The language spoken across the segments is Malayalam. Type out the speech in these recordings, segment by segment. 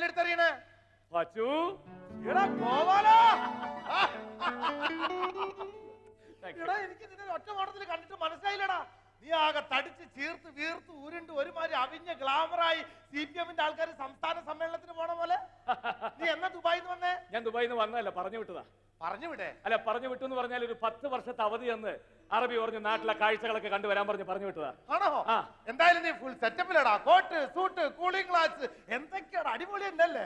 കല്ലെടുത്തെറിയണേ? പച്ചു എടാ ഗോപാലാ. എടാ എനിക്ക് നിന്നെ ഒറ്റ കണ്ടിട്ട് മനസ്സിലായില്ലടാ. നീ ആകെ തടിച്ച് ചീർത്ത് വീർത്ത് ഉരുണ്ട് ഒരുമാതിരി അവിഞ്ഞ ഗ്ലാമറായി സി പി എമ്മിന്റെ ആൾക്കാർ സംസ്ഥാന സമ്മേളനത്തിന് പോണ പോലെ? നീ എന്നാ ദുബായിന്ന് വന്നേ? ഞാൻ ദുബായിൽ നിന്ന് വന്നതല്ല പറഞ്ഞു വിട്ടതാ. പറഞ്ഞു വിടേ. അല്ല പറഞ്ഞു വിട്ടു എന്ന് പറഞ്ഞാൽ ഒരു പത്ത് വർഷത്തെ അവധി എന്ന് അറബി പറഞ്ഞു നാട്ടിലെ കാഴ്ചകളൊക്കെ കണ്ടുവരാൻ പറഞ്ഞ് പറഞ്ഞു വിട്ടതാ. ആണോ? ആ. എന്തായാലും നീ ഫുൾ സെറ്റപ്പിലടാ കോട്ട് സൂട്ട് കൂളിംഗ് ഗ്ലാസ് എന്തൊക്കെയാണ് അടിപൊളി ഉണ്ടല്ലേ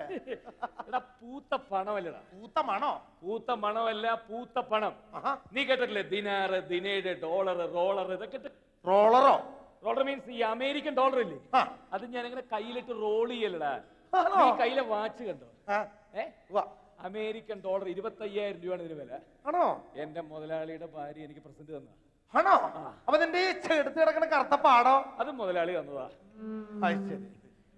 എടാ പൂത്ത പണമല്ലടാ. പൂത്തമാണോ പൂത്ത മണമല്ല പൂത്ത പണം. ആഹാ. നീ കേട്ടിട്ടില്ലേ? ദിനാറ് ദിനേഡ് ഡോളർ റോളർ ഇതൊക്കെ റോളറോ? റോളർ മീൻസ് ഈ അമേരിക്കൻ ഡോളർ ഇല്ലേ? ആ. അത് ഞാൻ ഇങ്ങനെ കയ്യിലിട്ട് റോൾ ചെയ്യലടാ. ആണോ? നീ കയ്യിലെ വാച്ച് കണ്ടോ? ആ, ഏ? ഉവ്വ. അമേരിക്കൻ ഡോളർ ഇരുപത്തയ്യായിരം രൂപയാണ് ഇതിന് വില. ആണോ? എന്റെ മുതലാളിയുടെ ഭാര്യ എനിക്ക് പ്രസന്റ് തന്ന. ആണോ? അപ്പൊ നിന്റെ ഈ ചെടുത്ത് കിടക്കണ കറുത്ത പാടോ? അത് മുതലാളി തന്നതാ. അത് ശരി.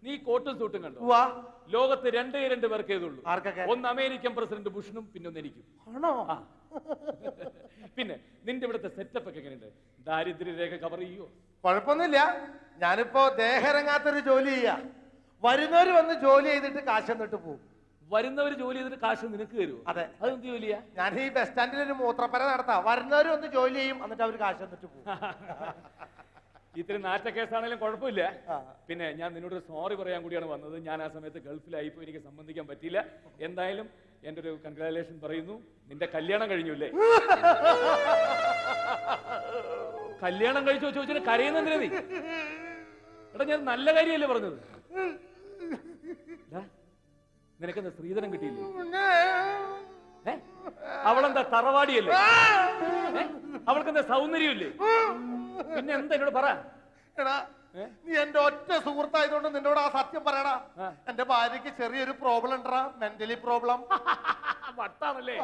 നീ കോട്ടും സൂട്ടും കണ്ടു? വാ ലോകത്ത് രണ്ടേ രണ്ട് പേർക്കേ ഇതുള്ളൂ. ആർക്കൊക്കെ? ഒന്ന് അമേരിക്കൻ പ്രസിഡന്റ് ബുഷനും പിന്നെ ഒന്ന് എനിക്കും. ആണോ? ആ. പിന്നെ നിന്റെ ഇവിടുത്തെ സെറ്റപ്പ് ഒക്കെ എങ്ങനെയുണ്ട്? ദാരിദ്ര്യരേഖ കവർ ചെയ്യോ? കുഴപ്പമൊന്നുമില്ല. ഞാനിപ്പോ ദേഹരങ്ങാത്തൊരു ജോലി ചെയ്യാ. വരുന്നവര് വന്ന് ജോലി ചെയ്തിട്ട് കാശ് എന്നിട്ട് പോകും വരുന്നവർ ജോലി ചെയ്തിട്ട് കാശ് നിനക്ക് തരുമോ അതെ. അത് എന്ത് ജോലിയാ? ഞാൻ ഈ ബസ് സ്റ്റാൻഡിൽ ഒരു മൂത്രപ്പര നടത്താം. വരുന്നവരും ഒന്ന് ജോലി ചെയ്യും എന്നിട്ട് അവർ കാശ് തന്നിട്ട് പോകും. ഇത്തിരി നാറ്റ കേസാണെങ്കിലും കുഴപ്പമില്ല. പിന്നെ ഞാൻ നിന്നോട് സോറി പറയാൻ കൂടിയാണ് വന്നത്. ഞാൻ ആ സമയത്ത് ഗൾഫിലായിപ്പോ എനിക്ക് സംബന്ധിക്കാൻ പറ്റിയില്ല. എന്തായാലും എന്റെ ഒരു കൺഗ്രാലേഷൻ പറയുന്നു. നിന്റെ കല്യാണം കഴിഞ്ഞില്ലേ കല്യാണം കഴിച്ചു ചോദിച്ചിട്ട് കരയുന്നെന്തിനാ നീ? എടാ ഞാൻ നല്ല കാര്യമല്ലേ പറഞ്ഞത്? നിനക്കെന്താ സ്ത്രീധനം കിട്ടിയില്ലേ? അവളെന്താ തറവാടിയല്ലേ? അവൾക്കെന്താ സൗന്ദര്യമില്ലേ? പിന്നെ എന്താ എന്നോട് പറ? നീ എന്റെ ഒറ്റ സുഹൃത്തായതുകൊണ്ട് നിന്നോട് ആ സത്യം പറയടാ. ആ. എന്റെ ഭാര്യക്ക് ചെറിയൊരു പ്രോബ്ലം ഉണ്ടടാ മെന്റലി പ്രോബ്ലം വട്ടാണല്ലേ?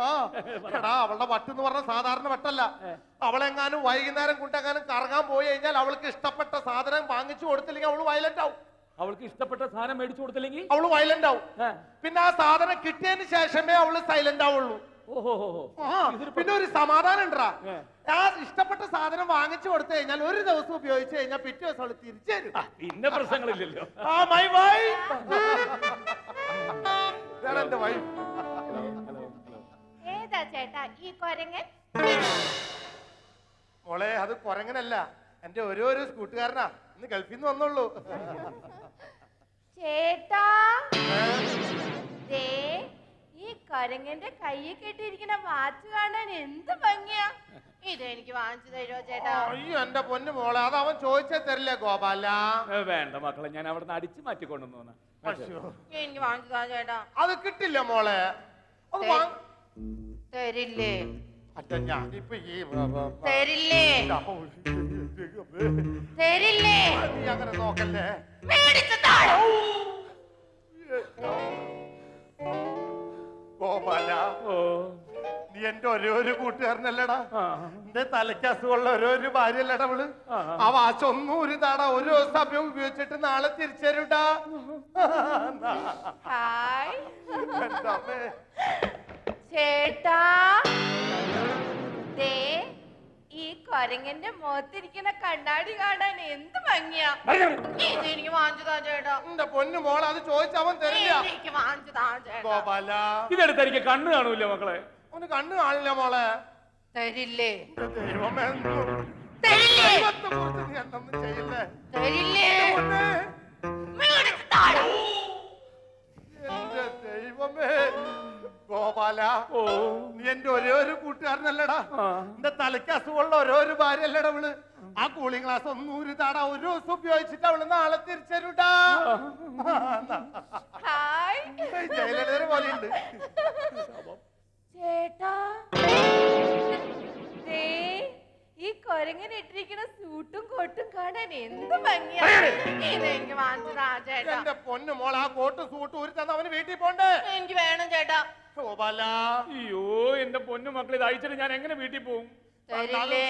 എടാ അവളുടെ വട്ടെന്ന് പറഞ്ഞ സാധാരണ വട്ടല്ല. അവളെങ്ങാനും വൈകുന്നേരം കൊണ്ടെങ്ങാനും കറങ്ങാൻ പോയി കഴിഞ്ഞാൽ അവൾക്ക് ഇഷ്ടപ്പെട്ട സാധനം വാങ്ങിച്ചു കൊടുത്തില്ലെങ്കിൽ അവൾ വയലന്റ് ആവും. അവൾക്ക് ഇഷ്ടപ്പെട്ട സാധനം മേടിച്ചു കൊടുത്തില്ലെങ്കിൽ? അവൾ വയലന്റ് ആവും പിന്നെ ആ സാധനം കിട്ടിയതിന് ശേഷമേ അവൾ സൈലന്റ് ആവുള്ളൂ ഓഹോ പിന്നെ ഒരു സമാധാനം ഉണ്ടാ ആ ഇഷ്ടപ്പെട്ട സാധനം വാങ്ങിച്ചു കൊടുത്തു കഴിഞ്ഞാൽ ഒരു ദിവസം ഉപയോഗിച്ചു കഴിഞ്ഞാൽ പിറ്റേ ദിവസം അവൾ തിരിച്ചു തരും. പിന്നെ പ്രശ്നങ്ങളില്ലല്ലോ. ആ മൈ എന്റെ വൈഫ് ഏതാ ചേട്ടാ ഈ കൊരങ്ങൻ? മോളെ അത് കൊരങ്ങനല്ല. എന്റെ ഓരോരോ കൂട്ടുകാരനാ ഇന്ന് ഗൾഫിൽ നിന്ന് വന്നുള്ളൂ ചേട്ടാ. ദേ ഈ കൊരങ്ങന്റെ കയ്യിൽ കെട്ടിയിരിക്കുന്ന വാച്ച് കാണാൻ എന്ത് ഭംഗിയാ. ഇത് എനിക്ക് വാങ്ങിച്ചു തരുമോ ചേട്ടാ? അയ്യോ എന്റെ പൊന്നു മോളെ അത് അവൻ ചോദിച്ചേ തരില്ല ഗോപാല. വേണ്ട മക്കളെ ഞാൻ അവിടെ നിന്ന് അടിച്ചു മാറ്റിക്കൊണ്ടെന്ന് തോന്നാ എനിക്ക് വാങ്ങിച്ചു താ ചേട്ടാ. അത് കിട്ടില്ല മോളെ. അത് തരില്ലേ? അച്ഛ ഞാനിപ്പോ ഈ തരില്ലേ? തരില്ലേ? നീ അങ്ങനെ നോക്കല്ലേ? ഗോപാല നീ എന്റെ ഒരേ ഒരു കൂട്ടുകാരനല്ലടാ. എന്റെ തലയ്ക്ക് അസുഖമുള്ള ഓരോ ഒരു ഭാര്യയല്ലടാ അവൾ. ആ. വാശൊന്നും ഒരു താടാ ഒരു സമയം ഉപയോഗിച്ചിട്ട് നാളെ തിരിച്ചരുടാ. ചേട്ടാ. ദേ ഈ കൊരങ്ങന്റെ മുഖത്തിരിക്കുന്ന കണ്ണാടി കാണാൻ എന്ത് ഭംഗിയാ? ഇത് എനിക്ക് വാങ്ങിച്ചു താ ചേട്ടാ. എന്റെ പൊന്നു മോളെ അത് ചോദിച്ചവൻ തരില്ല? എനിക്ക് വാങ്ങിച്ചു താ ചേട്ടാ. ഗോപാല. ഇതെടുത്ത് എനിക്ക് കണ്ണ് കാണൂല മക്കളെ. അവന് കണ്ണ് കാണില്ല മോളെ. തരില്ലേ? എന്റെ ദൈവമേ തരില്ലേ? ദൈവത്തെ കുറിച്ച് നീ എന്തൊന്നും ചെയ്യില്ലേ? തരില്ലേ? പൊന്നേ, മേടിച്ചു താഴെ. എന്റെ ദൈവമേ ഗോപാല. ഓ നീ എന്റെ ഒരേ ഒരു കൂട്ടുകാരനല്ലടാ ആ എന്റെ തലയ്ക്ക് അസുഖമുള്ള ഓരോ ഒരു ഭാര്യ അല്ലേ അവൾ ആ കൂളിംഗ് ഗ്ലാസ് ഒന്നും ഒരു താട ഒരു ദിവസം ഉപയോഗിച്ചിട്ട് അവൾ നാളെ തിരിച്ചരുടാ. ജയലളിതരെ പോലെയുണ്ട്. ചേട്ടാ. ദേ ഈ കൊരങ്ങനെ ഇട്ടിരിക്കുന്ന സൂട്ടും കോട്ടും കാണാൻ എന്ത് ഭംഗിയാ. ഇത് എനിക്ക് വാങ്ങിച്ചു താ ചേട്ടാ. എന്റെ പൊന്നു മോൾ ആ കോട്ടും സൂട്ടും ഒരു തന്ന അവന് വീട്ടിൽ പോണ്ടേ? എനിക്ക് വേണം ചേട്ടാ. അയ്യോ എന്റെ പൊന്നു മക്കളെ ഇത് അയച്ചിട്ട് ഞാൻ എങ്ങനെ വീട്ടിൽ പോകും തരില്ലേ?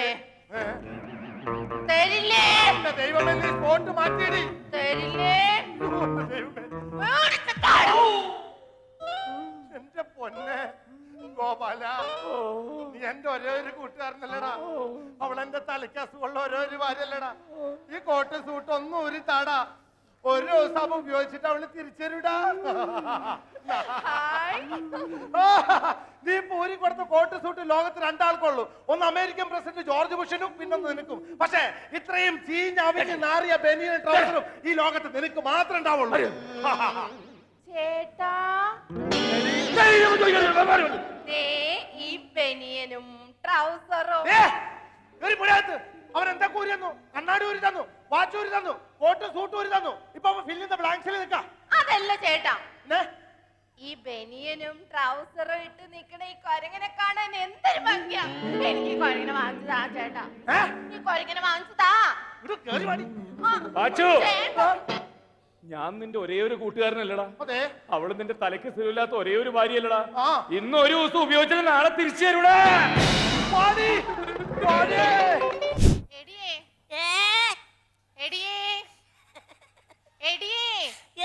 തരില്ലേ? എന്റെ ദൈവമേ നീ സ്പോട്ട് മാറ്റിയിടി. തരില്ലേ? എന്റെ ദൈവമേ. എന്റെ പൊന്നെ ഗോപാല. നീ എന്റെ ഒരേ ഒരു കൂട്ടുകാരനല്ലടാ. അവളെന്റെ തലയ്ക്ക് അസുഖമുള്ള ഓരോ ഒരു ഭാര്യല്ലടാ ഈ കോട്ട് സൂട്ട് ഒന്നും ഒരു താടാ ഒരു ദിവസം അവ ഉപയോഗിച്ചിട്ട് അവൾ തിരിച്ചരുടാ. ഹായ്. നീ പൂരി കൊടുത്ത കോട്ട് സൂട്ട് ലോകത്ത് രണ്ടാൾക്കുള്ളൂ. ഒന്ന് അമേരിക്കൻ പ്രസിഡന്റ് ജോർജ് ബുഷനും പിന്നൊന്ന് നിനക്കും. പക്ഷേ ഇത്രയും ചീഞ്ഞ അവിഞ്ഞ് നാറിയ ബെനിയൻ ട്രൗസറും ഈ ലോകത്ത് നിനക്ക് മാത്രം ഉണ്ടാവുള്ളൂ. ചേട്ടാ. ഈ ബനിയനും ട്രൗസറും. ഒരു പുഴയത്ത് അവൻ എന്താ ഊരി തന്നു? കണ്ണാടി ഊരി തന്നു വാച്ച് ഊരി തന്നു കോട്ട് സൂട്ട് ഊരി തന്നു. ഇപ്പൊ ഫില്ലിന്റെ ബ്ലാങ്ക്സിൽ നിൽക്കാം. അതല്ല ചേട്ടാ. പിന്നെ ഈ ബനിയനും ട്രൗസറും ഇട്ട് നിക്കണ ഈ കൊരങ്ങനെ കാണാൻ എന്തൊരു ഭംഗിയാ. എനിക്ക് കൊരങ്ങനെ വാങ്ങിച്ചതാ ചേട്ടാ. ഈ കൊരങ്ങനെ വാങ്ങിച്ചതാ ഞാൻ നിന്റെ ഒരേ ഒരു കൂട്ടുകാരനല്ലടാ. അതെ. അവൾ നിന്റെ തലയ്ക്ക് സ്ഥിരമില്ലാത്ത ഒരേ ഒരു ഭാര്യയല്ലടാ. ഇന്ന് ഒരു ദിവസം ഉപയോഗിച്ചാൽ നാളെ തിരിച്ചു തരൂടാ.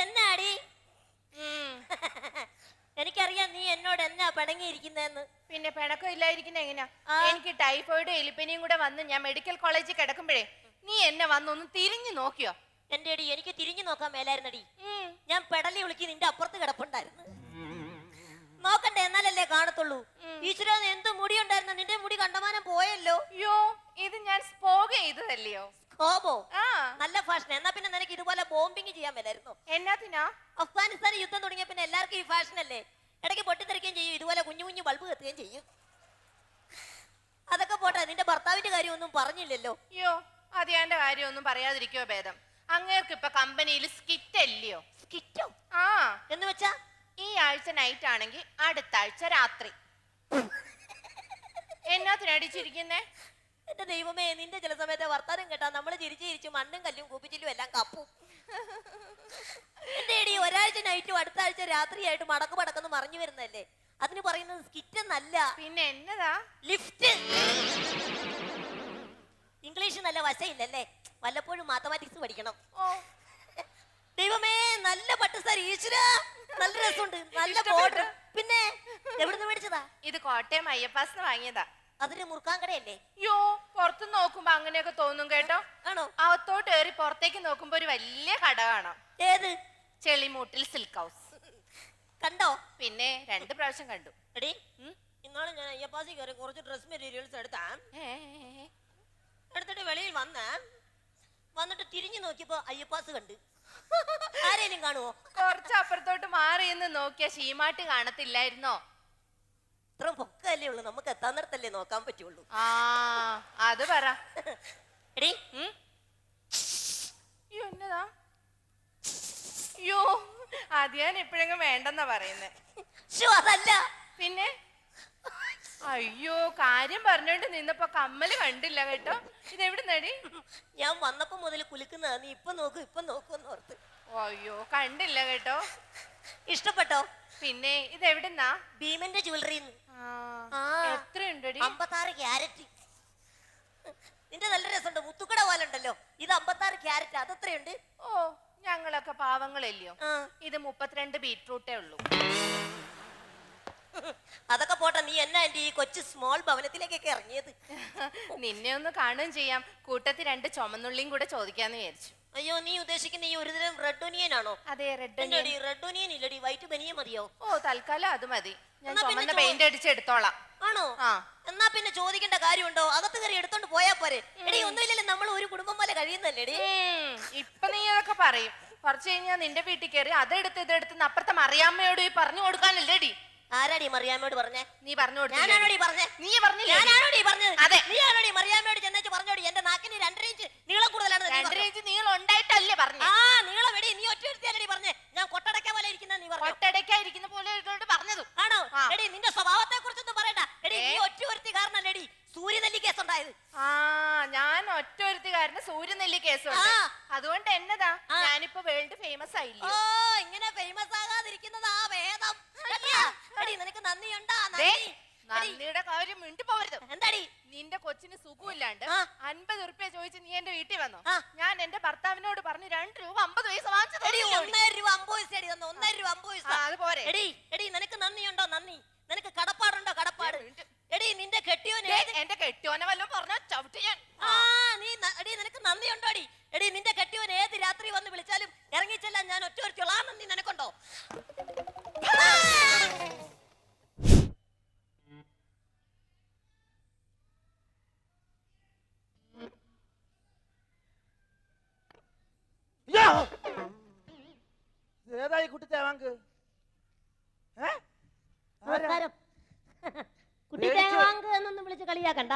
എന്നാടി. എനിക്കറിയാം നീ എന്നോട് എന്നാ പടങ്ങിയിരിക്കുന്നതെന്ന്. പിന്നെ പിണക്കം ഇല്ലായിരിക്കുന്ന എങ്ങനെയാ എനിക്ക് ടൈഫോയിഡ് എലിപ്പനിയും കൂടെ വന്ന് ഞാൻ മെഡിക്കൽ കോളേജിൽ കിടക്കുമ്പോഴേ നീ എന്നെ വന്നൊന്ന് തിരിഞ്ഞു നോക്കിയോ? എന്റെ അടി എനിക്ക് തിരിഞ്ഞു നോക്കാൻ മേലായിരുന്നടി. ഞാൻ പെടലി വിളിക്ക് നിന്റെ അപ്പുറത്ത് കിടപ്പുണ്ടായിരുന്നു. നോക്കണ്ടേ എന്നാലല്ലേ കാണത്തുള്ളൂ. ഈശ്വര എന്ത് മുടി ഉണ്ടായിരുന്നു? നിന്റെ മുടി കണ്ടമാനം പോയല്ലോ. അയ്യോ ഇത് ഞാൻ സ്പോക ചെയ്തതല്ലയോ? ആ. നല്ല ഫാഷൻ എന്നാ പിന്നെ നിനക്ക് ഇതുപോലെ ബോംബിങ് ചെയ്യാൻ വരായിരുന്നു എന്നാത്തിനാ അഫ്ഗാനിസ്ഥാൻ യുദ്ധം തുടങ്ങിയ പിന്നെ എല്ലാവർക്കും ഈ ഫാഷൻ അല്ലേ? ഇടയ്ക്ക് പൊട്ടിത്തെറിക്കുകയും ചെയ്യും. ഇതുപോലെ കുഞ്ഞു കുഞ്ഞു ബൾബ് കത്തുകയും ചെയ്യും. അതൊക്കെ പോട്ടെ നിന്റെ ഭർത്താവിന്റെ കാര്യം ഒന്നും പറഞ്ഞില്ലല്ലോ. അയ്യോ അതിയാന്റെ കാര്യമൊന്നും പറയാതിരിക്കോ ഭേദം? അങ്ങേർക്ക് ഇപ്പൊ കമ്പനിയിൽ സ്കിറ്റ് അല്ലയോ? സ്കിറ്റോ ആ. എന്ന് വെച്ചാ? ഈ ആഴ്ച നൈറ്റ് ആണെങ്കിൽ അടുത്ത ആഴ്ച രാത്രി എന്നാത്തിനടിച്ചിരിക്കുന്നേ എന്റെ ദൈവമേ നിന്റെ ചില സമയത്തെ വർത്താനം കേട്ടാ നമ്മൾ ചിരിച്ചു ചിരിച്ചു മണ്ണും കല്ലും കൂപ്പിച്ചിലും എല്ലാം കപ്പും. എന്റെ ഒരാഴ്ച നൈറ്റും അടുത്ത ആഴ്ച രാത്രിയായിട്ട് മടക്ക് മടക്കെന്ന് മറിഞ്ഞു വരുന്നല്ലേ അതിന് പറയുന്നത് സ്കിറ്റ് എന്നല്ല. പിന്നെ എന്നതാ? ലിഫ്റ്റ് ഇംഗ്ലീഷ് നല്ല വശയില്ലല്ലേ? വല്ലപ്പോഴും മാത്തമാറ്റിക്സ് പഠിക്കണം. ഓ. ദൈവമേ നല്ല പട്ട് സാർ ഈശ്വര. നല്ല രസമുണ്ട്. നല്ല. ബോർഡർ പിന്നെ എവിടുന്ന് മേടിച്ചതാ? ഇത് കോട്ടയം അയ്യപ്പാസിന് വാങ്ങിയതാ. അതിന് മുറുക്കാൻ കടയല്ലേ യോ പുറത്ത് നോക്കുമ്പോ അങ്ങനെയൊക്കെ തോന്നും കേട്ടോ. ആണോ? അകത്തോട്ട് കയറി പുറത്തേക്ക് നോക്കുമ്പോ ഒരു വലിയ കട കാണാം. ഏത്? ചെളിമൂട്ടിൽ സിൽക്ക് ഹൗസ്. കണ്ടോ? പിന്നെ രണ്ട് പ്രാവശ്യം കണ്ടു. എടി ഇന്നാളെ ഞാൻ അയ്യപ്പാസി കയറി കുറച്ച് ഡ്രസ് മെറ്റീരിയൽസ് എടുത്താ. എടുത്തിട്ട് വെളിയിൽ വന്ന. വന്നിട്ട് തിരിഞ്ഞു നോക്കിയപ്പോ അയ്യപ്പാസ് കണ്ട്. ആരേലും കാണുവോ? കുറച്ച് അപ്പുറത്തോട്ട് മാറി എന്ന് നോക്കിയ ശീമാട്ട് കാണത്തില്ലായിരുന്നോ? ഇത്ര പൊക്കല്ലേ ഉള്ളു. നമുക്ക് എത്താൻ നേരത്തല്ലേ നോക്കാൻ പറ്റുള്ളൂ. ആ അത് പറ. എടി. ഉം? അയ്യോ എന്നതാ? അയ്യോ അത് ഞാൻ എപ്പോഴെങ്കിലും വേണ്ടെന്നാ പറയുന്നേ. അതല്ല. പിന്നെ? അയ്യോ കാര്യം പറഞ്ഞോണ്ട് നിന്നപ്പോ കമ്മൽ കണ്ടില്ല കേട്ടോ. ഇത് എവിടെ നടി ഞാൻ വന്നപ്പോ മുതൽ കുലുക്കുന്നതാ നീ ഇപ്പൊ നോക്കൂ ഇപ്പൊ നോക്കൂ എന്ന് ഓർത്ത്. അയ്യോ കണ്ടില്ല കേട്ടോ. ഇഷ്ടപ്പെട്ടോ? പിന്നെ ഇത് എവിടെന്നാ ഭീമന്റെ ജ്വല്ലറി ആ, ആ. എത്രയുണ്ടടി? അമ്പത്താറ് ക്യാരറ്റ്. നിന്റെ നല്ല രസമുണ്ട്. മുത്തുക്കട പോലെ ഉണ്ടല്ലോ ഇത് അമ്പത്താറ് ക്യാരറ്റ്. അതെത്രയുണ്ട്? ഓ ഞങ്ങളൊക്കെ പാവങ്ങളല്ലയോ ഇത് മുപ്പത്തിരണ്ട് ബീറ്റ്റൂട്ടേ ഉള്ളൂ. അതൊക്കെ പോട്ടെ നീ എന്നാ എന്റെ ഈ കൊച്ചു സ്മോൾ ഭവനത്തിലേക്കൊക്കെ ഇറങ്ങിയത്? നിന്നെ ഒന്ന് കാണുകയും ചെയ്യാം. കൂട്ടത്തിൽ രണ്ട് ചുമന്നുള്ളിയും കൂടെ ചോദിക്കാന്ന് വിചാരിച്ചു. അയ്യോ നീ ഉദ്ദേശിക്കുന്ന ഈ ഒരു തരം റെഡ് ഒനിയൻ ആണോ? അതെ റെഡ് ഒനിയൻ റെഡ് ഒനിയൻ ഇല്ലടി വൈറ്റ് ബനിയ മതിയോ? ഓ തൽക്കാലം അത് മതി. ഞാൻ ചുമന്ന പെയിന്റ് അടിച്ച് എടുത്തോളാം. ആണോ? ആ. എന്നാ പിന്നെ ചോദിക്കേണ്ട കാര്യമുണ്ടോ? അകത്ത് കയറി എടുത്തോണ്ട് പോയാ പോരെ. എടി ഒന്നുമില്ലല്ലോ നമ്മൾ ഒരു കുടുംബം പോലെ കഴിയുന്നല്ലേ ഇപ്പൊ നീ അതൊക്കെ പറയും. കുറച്ച് കഴിഞ്ഞാൽ നിന്റെ വീട്ടിൽ കയറി അതെടുത്ത് ഇതെടുത്ത് അപ്പുറത്തെ മറിയാമ്മയോട് ഈ പറഞ്ഞു കൊടുക്കാനല്ലേടി ആരാടി മറിയാമ്മയോട് പറഞ്ഞേ? നീ പറഞ്ഞു? ഞാനാണോടി പറഞ്ഞേ? നീ പറഞ്ഞില്ല? ഞാനാണോടി പറഞ്ഞത് അതെ. നീ ആണോടി മറിയാമ്മയോട് ചെന്നേച്ച് പറഞ്ഞോടി? എന്റെ നാക്കിന് രണ്ടര ഇഞ്ച് നീളം കൂടുതലാണ് രണ്ടര ഇഞ്ച് നീളം ഉണ്ടായിട്ടല്ലേ പറഞ്ഞു? ആ നീളം എടി നീ ഒറ്റ എടുത്തിയാലടി പറഞ്ഞേ. ഞാൻ കൊട്ടടക്ക പോലെ ഇരിക്കുന്ന നീ പറഞ്ഞു? കൊട്ടടക്ക ഇരിക്കുന്ന പോലെ പറഞ്ഞത്. ആണോ. എടി നിന്റെ സ്വഭാവത്തെ കുറിച്ചൊന്നും പറയണ്ട. എടി നീ ഒറ്റ ഒരുത്തി കാരണല്ലേടി. സൂര്യനെല്ലി കേസ് ഉണ്ടായത് ആ ഞാൻ ഒറ്റ കാരണം സൂര്യനെല്ലി കേസ് ആ. അതുകൊണ്ട് എന്നതാ? ആ. ഞാനിപ്പോ വേൾഡ് ഫേമസ് ഓ ആയില്ലേ ഇങ്ങനെ ഫേമസ് ആകാതിരിക്കുന്നതാ വേദം. കേട്ടിയാ? എടി നിനക്ക് നന്ദിയുണ്ടാ? ദേ, നന്ദി എടി, നന്ദിയുടെ കാര്യം മിണ്ടി പോവരുത് എന്താടി? നിന്റെ കൊച്ചിന് സുഖമില്ലാണ്ട് ആ. അൻപത് ഉറുപ്പ്യ ചോദിച്ച് നീ എന്റെ വീട്ടിൽ വന്നു? ആ. ഞാൻ എന്റെ ഭർത്താവിനോട് പറഞ്ഞു രണ്ട് രൂപ അമ്പത് പൈസ വാങ്ങിച്ചു എടി? ഒന്നര രൂപ അമ്പത് പൈസ എടി തന്നു ഒന്നര രൂപ അമ്പത് പൈസ. ആ, അത് പോരെ. എടി എടി നിനക്ക് നന്ദിയുണ്ടോ? നന്ദി. എടി നിന്റെ കെട്ടിയോൻ എന്റെ കെട്ടിയോനെ വല്ലതും പറഞ്ഞാൽ ചവിട്ടി ഞാൻ. ആ നീ എടി നിനക്ക് നന്ദി ഉണ്ടോടി എടി നിന്റെ കെട്ടിയോൻ ഏത് രാത്രി വന്ന് വിളിച്ചാലും ഇറങ്ങിച്ചെല്ലാം ഞാൻ ഒറ്റ ഒറ്റയുള്ള ആ നന്ദി നിനക്കുണ്ടോ? ഏതായി കുട്ടിച്ചേവാങ്ക് ഏ? കുട്ടി. തേവാങ്ക് എന്നൊന്നും വിളിച്ച് കളിയാക്കണ്ട.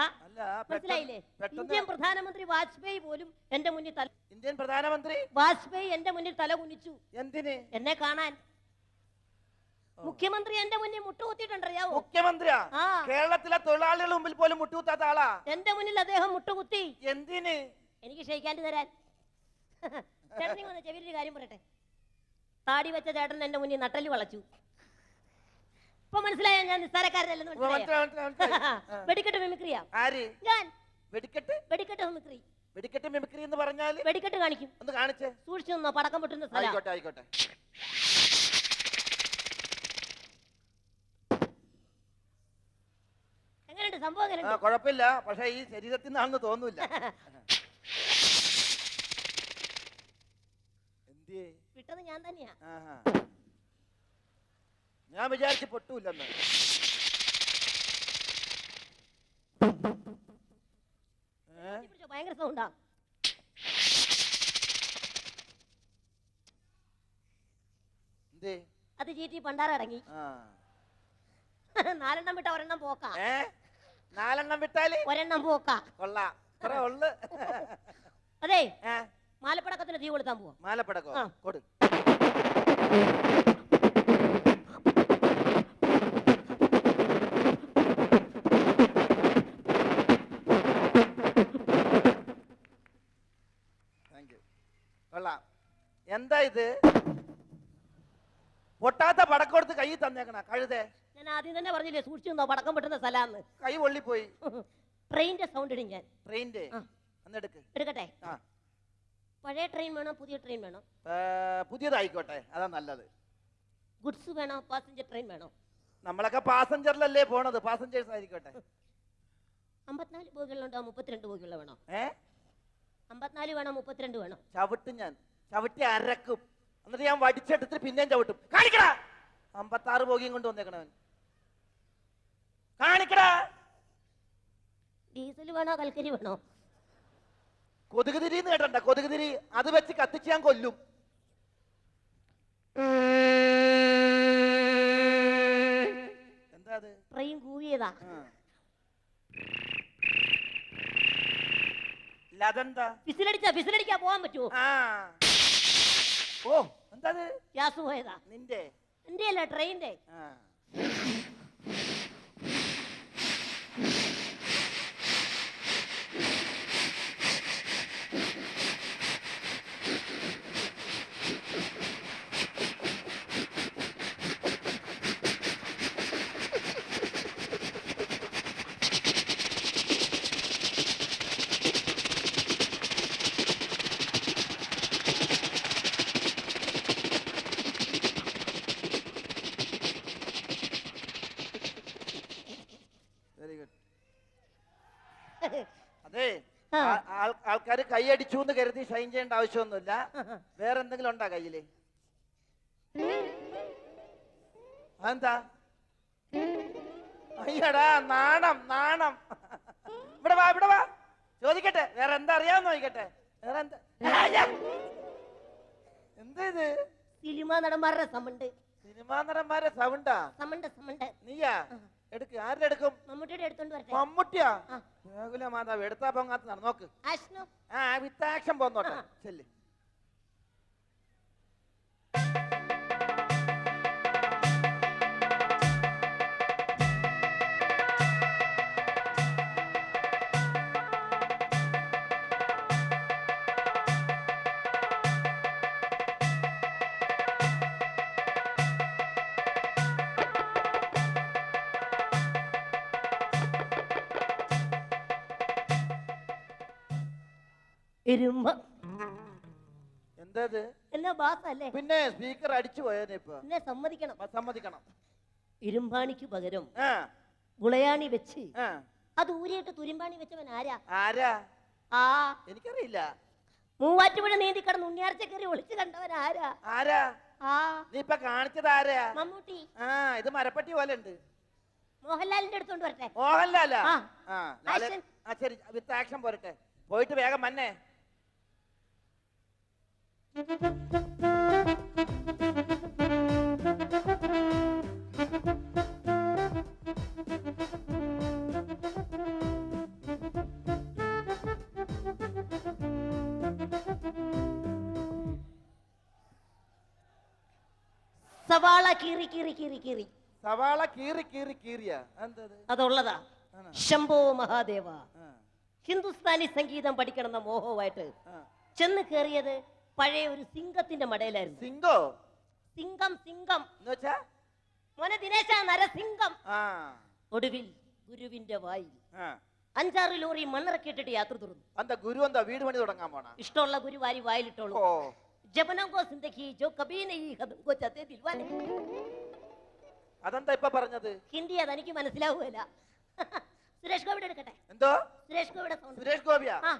മനസ്സിലായില്ലേ? ഇന്ത്യൻ പ്രധാനമന്ത്രി വാജ്പേയി പോലും എന്റെ മുന്നിൽ തല ഇന്ത്യൻ പ്രധാനമന്ത്രി? വാജ്പേയി എന്റെ മുന്നിൽ തല കുനിച്ചു. എന്തിന്? എന്നെ കാണാൻ. മുഖ്യമന്ത്രി എന്റെ മുന്നിൽ മുട്ടുകുത്തിയിട്ടുണ്ടറിയാവോ? മുഖ്യമന്ത്രിയാ. കേരളത്തിലെ തൊഴിലാളികളുടെ മുമ്പിൽ പോലും മുട്ടുകുത്താത്ത ആളാ? എന്റെ മുന്നിൽ അദ്ദേഹം മുട്ടുകുത്തി. എന്തിന്? എനിക്ക് ക്ഷയിക്കാണ്ട് തരാൻ. ചേട്ടൻ വന്ന ചെവിയൊരു കാര്യം പറയട്ടെ. താടി വെച്ച ചേട്ടൻ എന്റെ മുന്നിൽ നട്ടൽ വളച്ചു. ഇപ്പൊ മനസ്സിലായോ? ഞാൻ നിസ്സാരക്കാരനല്ലെന്ന് മനസ്സിലായോ. വെടിക്കെട്ട് മിമിക്രിയാ. ആര്? ഞാൻ. വെടിക്കെട്ട്? വെടിക്കെട്ട് മിമിക്രി. വെടിക്കെട്ട് മിമിക്രി എന്ന് പറഞ്ഞാൽ? വെടിക്കെട്ട് കാണിക്കും. ഒന്ന് കാണിച്ചേ. സൂക്ഷിച്ചു നിന്നോ പടക്കം പൊട്ടുന്ന സ്ഥലം. ആയിക്കോട്ടെ ആയിക്കോട്ടെ. എങ്ങനെയുണ്ട് സംഭവം ആ എങ്ങനെയുണ്ട് കുഴപ്പമില്ല. പക്ഷെ ഈ ശരീരത്തിൽ നിന്നാണെന്ന് തോന്നൂല എന്തിയേ? വിട്ടത് ഞാൻ തന്നെയാ. ആഹാ. ഞാൻ വിചാരിച്ച് പൊട്ടൂല്ലെന്ന്. ഭയങ്കര സൗണ്ടാ എന്തേ? അത് ചീറ്റി പണ്ടാറ ഇറങ്ങി. ആ. നാലെണ്ണം വിട്ട ഒരെണ്ണം പോക്കാ. നാലെണ്ണം വിട്ടാൽ? ഒരെണ്ണം പോക്കാ. കൊള്ളാം. അതെ. മാലപ്പടക്കത്തിന് തീ കൊളുത്താൻ പോവാ. മാലപ്പടക്കോ. കൊടു താങ്ക് യു കൊള്ളാം എന്താ ഇത്? പൊട്ടാത്ത പടക്കം എടുത്ത് കൈ തന്നേക്കണ കഴുതേ. ഞാൻ ആദ്യം തന്നെ പറഞ്ഞില്ലേ സൂക്ഷിച്ചു പടക്കം പൊട്ടുന്ന സ്ഥലാന്ന് കൈ പൊള്ളിപ്പോയി. ട്രെയിനിന്റെ സൗണ്ട് ഇടും ഞാൻ. ട്രെയിനിന്റെ? ആ. എടുക്കട്ടെ? പഴയ ട്രെയിൻ വേണോ പുതിയ ട്രെയിൻ വേണോ? പുതിയതായിക്കോട്ടെ അതാ നല്ലത്. ഗുഡ്സ് വേണോ പാസഞ്ചർ ട്രെയിൻ വേണോ? നമ്മളൊക്കെ പാസഞ്ചറിലല്ലേ പോണത് പാസഞ്ചേഴ്സ് ആയിക്കോട്ടെ അമ്പത്തിനാല് ബോഗികളുണ്ടോ മുപ്പത്തിരണ്ട് ബോഗിയുള്ള വേണോ? ഏ? അമ്പത്തിനാല് വേണോ മുപ്പത്തിരണ്ട് വേണോ? ചവിട്ടും ഞാൻ. ചവിട്ടി അരക്കും. എന്നിട്ട് ഞാൻ വടിച്ചെടുത്തിട്ട് പിന്നെയും ചവിട്ടും. കാണിക്കടാ. അമ്പത്താറ് പോകിയും കൊണ്ട് വന്നേക്കണവൻ. കാണിക്കടാ. ഡീസൽ വേണോ കൽക്കരി വേണോ? കൊതുക് തിരി എന്ന് കേട്ടണ്ട കൊതുക് തിരി അത് വെച്ച് കത്തിച്ച് ഞാൻ കൊല്ലും. എന്താ അത്? ട്രെയിൻ കൂവിയതാ. ആ. ലതെന്താ? വിസിലടിച്ചാ വിസിലടിക്കാ പോവാൻ പറ്റുമോ ആ. ഓ എന്താ ഗ്യാസ് പോയതാ നിന്റെ? എന്റെ അല്ല ട്രെയിനിന്റെ ആ വെരി ഗുഡ് അതെ. ആൾക്കാർ കൈയടിച്ചു എന്ന് കരുതി സൈൻ ചെയ്യേണ്ട ആവശ്യമൊന്നുമില്ല. വേറെ എന്തെങ്കിലും ഉണ്ടാ കയ്യിൽ? അതെന്താ? അയ്യടാ നാണം നാണം. ഇവിടെ വാ ഇവിടെ വാ. ചോദിക്കട്ടെ വേറെ എന്താ അറിയാമെന്ന് നോക്കട്ടെ വേറെ എന്താ? എന്തേ എന്താ ഇത് സിനിമ നടന്മാരുടെ സമുണ്ട് സിനിമാ നടന്മാരെ സമുണ്ടാ സമുണ്ട് സമുണ്ട് നീയാ? എടുക്ക് ആരുടെ എടുക്കും? മമ്മൂട്ടിയുടെ എടുത്തോണ്ട് വരട്ടെ. മമ്മൂട്ടിയാ? ഗോകുല മാതാവ് എടുത്താ പൊങ്ങാത്ത നട നോക്ക്. ആ വിത്താക്ഷം പോന്നോട്ടെ. ചെല്ല്. എരുമ. എന്താ ഇത് എന്നാ ബാസല്ലേ പിന്നെ സ്പീക്കർ അടിച്ചു പോയേനെ ഇപ്പൊ. എന്നെ സമ്മതിക്കണം. അപ്പൊ സമ്മതിക്കണം. ഇരുമ്പാണിക്ക് പകരം ആ. ഗുളയാണി വെച്ച് ആ. അത് ഊരിയിട്ട് തുരുമ്പാണി വെച്ചവൻ ആരാ? ആരാ? ആ. എനിക്കറിയില്ല. മൂവാറ്റുപുഴ നീന്തി കിടന്ന് ഉണ്ണിയാർച്ച കയറി ഒളിച്ചു കണ്ടവൻ ആരാ? ആരാ? ആ. നീ ഇപ്പൊ കാണിച്ചത് ആരാ? മമ്മൂട്ടി. ആ ഇത് മരപ്പട്ടി പോലെ ഉണ്ട്. മോഹൻലാലിന്റെ അടുത്തോണ്ട് വരട്ടെ. മോഹൻലാലാ? ആ. ആ ലാല്- Action. ആ ശരി. വിത്ത് ആക്ഷൻ പോരട്ടെ. പോയിട്ട് വേഗം മന്നെ സവാള കീറി കീറി കീറി കീറി. സവാള കീറി കീറി കീറിയ? അതുള്ളതാ. ശംഭോ മഹാദേവ. ഹിന്ദുസ്ഥാനി സംഗീതം പഠിക്കണം എന്ന മോഹവുമായിട്ട് ചെന്ന് കയറിയത് പഴയ ഒരു സിംഗത്തിന്റെ മടയിലായിരുന്നു. സിംഗോ? സിംഗം സിംഗം. എന്ന് വെച്ചാ മോനെ ദിനേശ നരസിംഗം. ഒടുവിൽ ഗുരുവിന്റെ വായിൽ. അഞ്ചാറ് ലോറി മണ്ണിറക്കിയിട്ടിട്ട് യാത്ര തുറന്നു. അന്താ ഗുരു എന്താ വീട് പണി തുടങ്ങാൻ പോണ? ഇഷ്ടമുള്ള ഗുരു വാരി വായിലിട്ടോളൂ. ജപനങ്കോ സിന്ദഗി ജോ കബീ നഹീ ഖത്മോ ചാത്തെ ദിൽവാലെ അതെന്താ ഇപ്പൊ പറഞ്ഞത്? ഹിന്ദി അതെനിക്ക് മനസ്സിലാവുകയില്ല. സുരേഷ് ഗോപിയുടെ എടുക്കട്ടെ? എന്തോ? സുരേഷ് ഗോപിയുടെ സുരേഷ് ഗോപിയാ. ആ.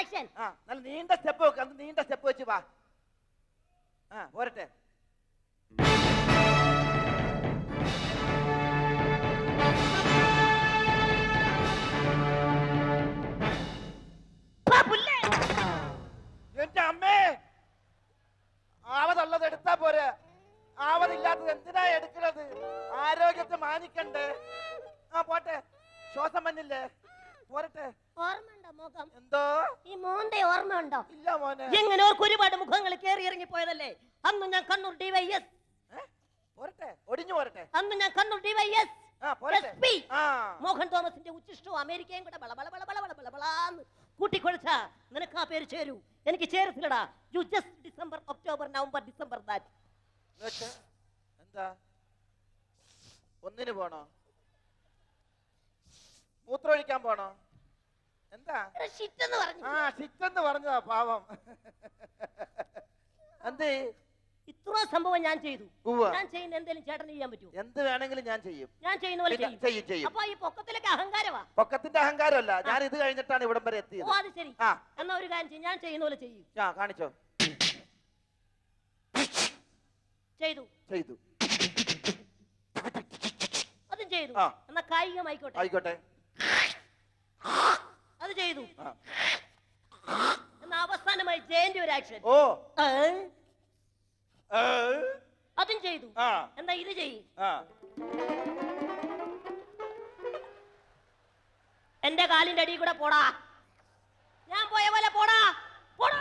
ആക്ഷൻ ആ നല്ല നീണ്ട സ്റ്റെപ്പ് വെക്ക്. അന്ന് നീണ്ട സ്റ്റെപ്പ് വെച്ച് വാ. ആ പോരട്ടെ. എന്റെ അമ്മേ! ആവതുള്ളത് എടുത്താ പോരെ. ആവതില്ലാത്തത് എന്തിനാ എടുക്കുന്നത് ആരോഗ്യത്തെ മാനിക്കണ്ടേ. ആ പോട്ടെ. ശ്വാസം വന്നില്ലേ പോരട്ടെ. ഓർമ്മയുണ്ടോ മുഖം? എന്തോ? ഈ മോന്റെ ഓർമ്മയുണ്ടോ? ഇല്ല മോനെ. എങ്ങനെ ഓർക്ക് ഒരുപാട് മുഖങ്ങൾ കേറി ഇറങ്ങി പോയതല്ലേ? അന്ന് ഞാൻ കണ്ണൂർ ഡിവൈഎസ്? പോരട്ടെ. ഒടിഞ്ഞു പോരട്ടെ. അന്ന് ഞാൻ കണ്ണൂർ ഡിവൈഎസ്. മോഹൻ തോമസിന്റെ ഉച്ചിഷ്ടവും അമേരിക്കയും കൂടെ ബള ബള ബള ബള ബള ബള ബളാന്ന് കൂട്ടിക്കൊഴിച്ച നിനക്ക് ആ പേര് ചേരൂ. എനിക്ക് ചേരത്തില്ലടാ. You just December October November December that എന്താ? ഒന്നിന് പോണോ? മൂത്രമൊഴിക്കാൻ പോണോ? എന്താ? ആ ഷിറ്റെന്ന് പറഞ്ഞതാ പാവം. എന്തേ ഇത്ര സംഭവം ഞാൻ ചെയ്തു. ഞാൻ ചെയ്യുന്ന എന്തെങ്കിലും ചേട്ടന് ചെയ്യാൻ പറ്റൂ എന്ത് വേണമെങ്കിലും ഞാൻ ചെയ്യും. ഞാൻ ചെയ്യുന്ന പോലെ ചെയ്യും. ചെയ്യും അപ്പൊ ഈ പൊക്കത്തിലൊക്കെ അഹങ്കാരമാ. പൊക്കത്തിന്റെ അഹങ്കാരമല്ല. ഞാൻ ഇത് കഴിഞ്ഞിട്ടാണ് ഇവിടം വരെ ഓ എത്തിയത് അത് ശരി. എന്നാ ഒരു കാര്യം ചെയ്യും. ഞാൻ ചെയ്യുന്ന പോലെ ചെയ്യും. ആ കാണിച്ചോ. ചെയ്തു. ചെയ്തു. അതും ചെയ്തു. എന്നാ കായികമായിക്കോട്ടെ. ആയിക്കോട്ടെ. അത് ചെയ്തു. എന്നാ അവസാനമായി ജയന്റെ ഒരു ആക്ഷൻ ഓ അതും ചെയ്തു. എന്നാ ഇത് ചെയ്യും? എന്റെ കാലിന്റെ അടിയിൽ കൂടെ പോടാ. ഞാൻ പോയ പോലെ പോടാ. പോടാ.